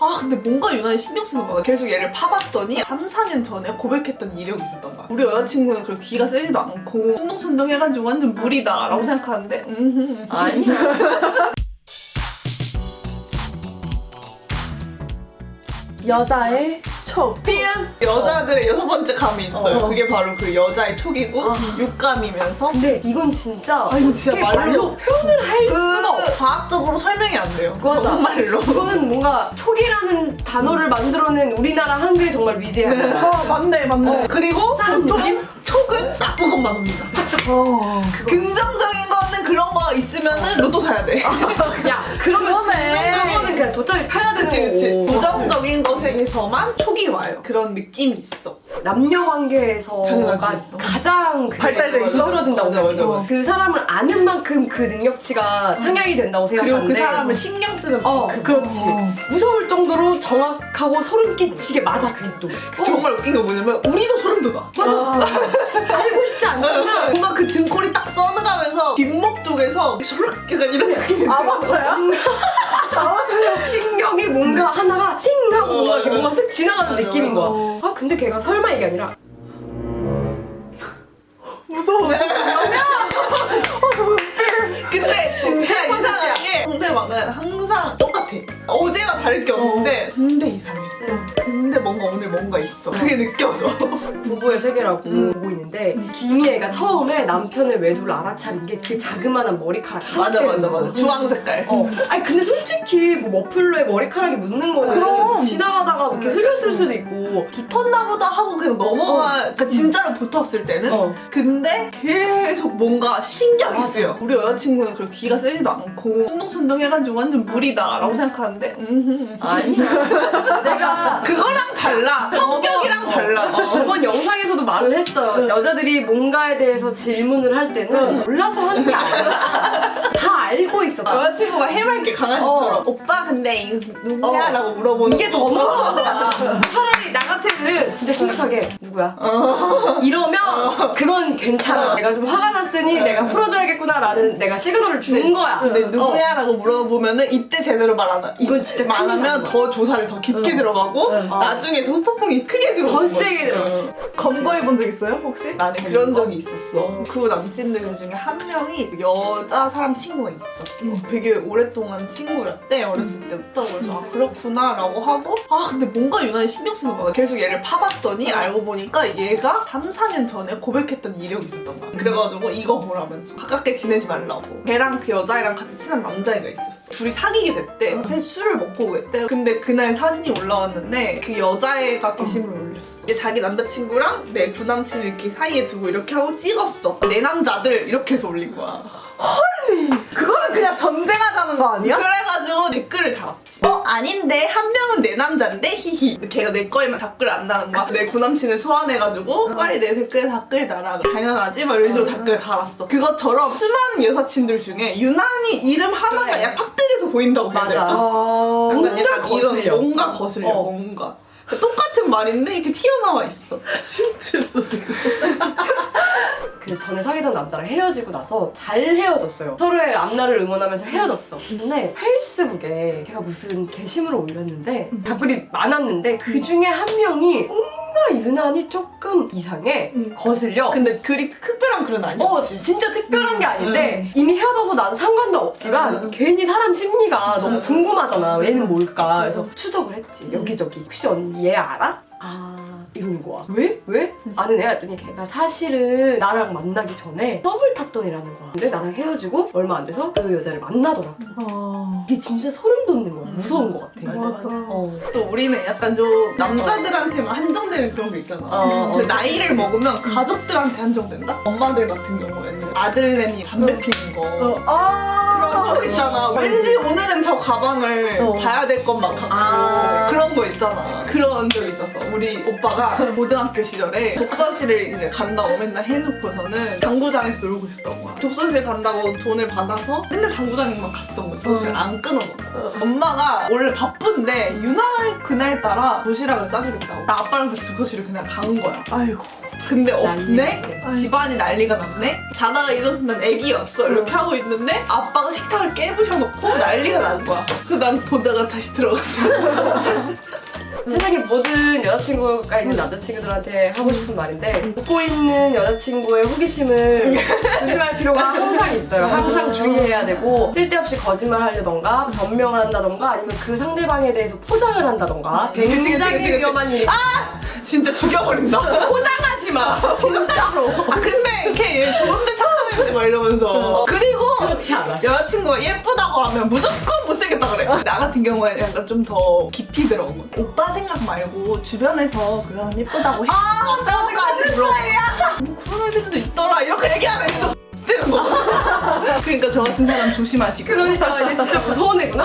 아 근데 뭔가 유난히 신경 쓰는 거야. 계속 얘를 파봤더니 3, 4년 전에 고백했던 이력이 있었던 거야. 우리 여자친구는 그렇게 기가 세지도 않고 순둥순둥 해가지고 완전 무리다 라고 생각하는데 음 아니야. 여자의 촉. 필 여자들의 여섯 번째 감이 있어요 어. 그게 바로 그 여자의 촉이고 아. 육감이면서 근데 이건 진짜 아 이거 진짜 말로, 말로 표현을 할그 수가 없어. 과학적으로 설명이 안 돼요 맞아. 정말로 이거는 뭔가 촉이라는 단어를 만들어낸 우리나라 한글이 정말 위대하다. 아 맞네 맞네. 어, 그리고 보통 느낌? 촉은 나쁜 것만 옵니다 어. 긍정적인 거는 그런 거 있으면은 로또 사야 돼 야, 그러면. 그거는 그냥 돗자리 거고. 것에서만 촉이 와요 그런 느낌이 있어 남녀 관계에서가 당연하지. 가장 발달돼 있어? 만들어진다고 맞아, 맞아. 그 사람을 아는 만큼 그 능력치가 상향이 된다고 그리고 생각하는데 그 사람을 신경 쓰는 어, 만큼 그렇지. 어. 무서울 정도로 정확하고 소름 끼치게 맞아 그게 또. 정말 웃긴 게 뭐냐면 우리도 소름 돋아 아, 알고 싶지 않지만 뭔가 그 등골이 딱 서늘하면서 뒷목 쪽에서 약간 이런 느낌이 아 들어 맞아요? 아 맞아요. 신경이 뭔가 어, 뭔가. 뭔가 슥 지나가는 맞아, 느낌인 맞아. 거야. 아 근데 걔가 설마 이게 아니라 무서워. 근데 진짜 이상한 게 상대방은 항상 똑같아 어제와 다를 게 없는데 근데 이상해 근데 뭔가 오늘 뭔가 있어 그게 느껴져 부부의 세계라고 음. 있는데 김희애가 처음에 남편의 외도를 알아차린 게 그 자그마한 머리카락 하나 맞아 맞아 맞아. 주황 색깔 어. 아니 근데 솔직히 뭐 머플러에 머리카락이 묻는 거는 그럼. 지나가다가 뭐 이렇게 흘렸을 수도 있고 붙었나 보다 하고 그냥 넘어가 그러니까 진짜로 붙었을 때는 어. 근데 계속 뭔가 신경이 맞아. 쓰여 우리 여자친구는 그렇게 기가 세지도 않고 순둥순둥 해가지고 완전 무리다 라고 생각하는데 음 아니야 내가 그거랑 달라 성격이랑 어. 달라 어. 저번 영상에서도 말을 했어요. 여 자들이 뭔가에 대해서 질문을 할 때는 몰라서 하는 게 아니야. 다 알고 있어. 여자친구가 해맑게 강아지처럼 어. 오빠 근데 이거 누구야? 어. 라고 물어보는 이게 더 무서운 거야. 차라리 나 같은 애들은 진짜 심각하게 누구야? 어. 이러면 그건 괜찮아. 내가 좀 화가 났으니 내가 풀어줘야겠구나라는 내가 시그널을 준 거야. 근데 누구야? 라고 물어보면은 이때 제대로 말 안 하. 이건 진짜 말 안 하면 더 조사를 더 깊게 들어가고 응. 나중에 더 후폭풍이 크게 들어오는 더 세게 거지. 들어. 응. 검거해 본 적 있어요 혹시? 나는 그런 적이 있었어. 그 남친들 중에 한 명이 여자 사람 친구가 있었어. 되게 오랫동안 친구였대 어렸을 때부터. 그래서 아 그렇구나라고 하고 아 근데 뭔가 유난히 신경 쓰는 거야. 계속 얘를 파봤더니 알고 보니까 얘가 3, 4년 전에 고백했던 이력이 있었던 거야. 그래가지고 이거 보라면서 가깝게 지내지 말라고. 걔랑 그 여자애랑 같이 친한 남자애가 있었어. 둘이 사귀게 됐대. 새 술을 먹고 오겠대. 근데 그날 사진이 올라왔는데 그 여자애가 게시물을 올렸어. 이게 자기 남자친구랑 내 구남친을 이렇게 사이에 두고 이렇게 하고 찍었어. 내 남자들 이렇게 해서 올린 거야. 그거는 그냥 전쟁하자는 거 아니야? 그래가지고 댓글을 달았지. 어 아닌데 한 명은 내 남자인데 히히. 걔가 내 거에만 댓글 안 다는 거야. 내 구남친을 소환해가지고 빨리 내 댓글에 댓글 달아. 당연하지? 막 이런 식으로 댓글 달았어. 그것처럼 수많은 여사친들 중에 유난히 이름 하나가 그래. 약 팍 들여서 보인다고 해야 맞아. 될까? 아. 약간, 뭔가 거슬려. 뭔가 거슬려 어. 뭔가. 똑같은 말인데 이렇게 튀어나와 있어. 심취했어 지금. 그 전에 사귀던 남자랑 헤어지고 나서 잘 헤어졌어요. 서로의 앞날을 응원하면서 헤어졌어. 근데 페이스북에 걔가 무슨 게시물을 올렸는데 댓글이 많았는데 그 중에 한 명이 뭔가 유난히 조금 이상해. 음. 거슬려. 근데 그리 특별한 글은 아니야. 어, 진짜 특별한 게 아닌데 이미 헤어져서 난 상관도 없지만 음. 괜히 사람 심리가 너무 음. 궁금하잖아. 얘는 뭘까? 그래서 추적을 했지. 여기저기. 혹시 언니 얘 알아? 아 거야. 왜? 왜? 아는 애가 했더니 걔가 사실은 나랑 만나기 전에 썸을 탔던 애라는 거야. 근데 나랑 헤어지고 얼마 안 돼서 그 여자를 만나더라고. 아. 이게 진짜 소름 돋는 거야. 음. 무서운 거 같아. 맞아, 맞아. 어. 또 우리는 약간 좀 남자들한테만 한정되는 그런 게 있잖아. 어, 근데 어. 나이를 먹으면 가족들한테 한정된다? 엄마들 같은 경우에는 아들내미 담배 피는 거. 어. 아. 그런 촉 있잖아. 왠지 오늘은 저 가방을 어. 봐야 될 것만 갖고 아. 그런 거 있잖아. 그런 적 있어서 우리 오빠가 고등학교 시절에 독서실을 이제 간다고 맨날 해놓고서는 당구장에서 놀고 있었던 거야. 독서실 간다고 돈을 받아서 맨날 당구장에만 갔었던 거야. 독서실 안 끊어놓고. 엄마가 원래 바쁜데 유날 그날따라 도시락을 싸주겠다고. 나 아빠랑 같이 독서실을 그냥 간 거야. 아이고. 근데 없네? 집안이 난리가 났네? 자다가 일어서면 난 애기였어. 이렇게 하고 있는데 아빠가 식탁을 깨부셔놓고 난리가 난 거야. 그래서 난 보다가 다시 들어갔어. 세상에 모든 여자친구가 있는 남자친구들한테 하고 싶은 말인데 웃고 있는 여자친구의 호기심을 조심할 필요가 항상 있어요. 항상 주의해야 되고 쓸데없이 거짓말 하려던가 변명을 한다던가 아니면 그 상대방에 대해서 포장을 한다던가 그치, 그치, 굉장히 그치, 그치. 위험한 일이 진짜 죽여버린다. 포장하지 마. 진짜로. 아 근데 걔 얘 좋은데 착한 애지 막 이러면서. 그리고 그렇지. 여자친구가 예쁘다고 하면 무조건 못생겼다 그래 나 같은 경우에는 약간 좀 더 깊이 들어온 거 오빠 생각 말고 주변에서 그 사람 예쁘다고 해 아, 어쩌고까지 물어봐. 뭐 그런 애들도 있더라. 이렇게 얘기하면 좀 되는 거. 그러니까 저 같은 사람 조심하시고. 그러니까 이제 진짜 무서운 애구나.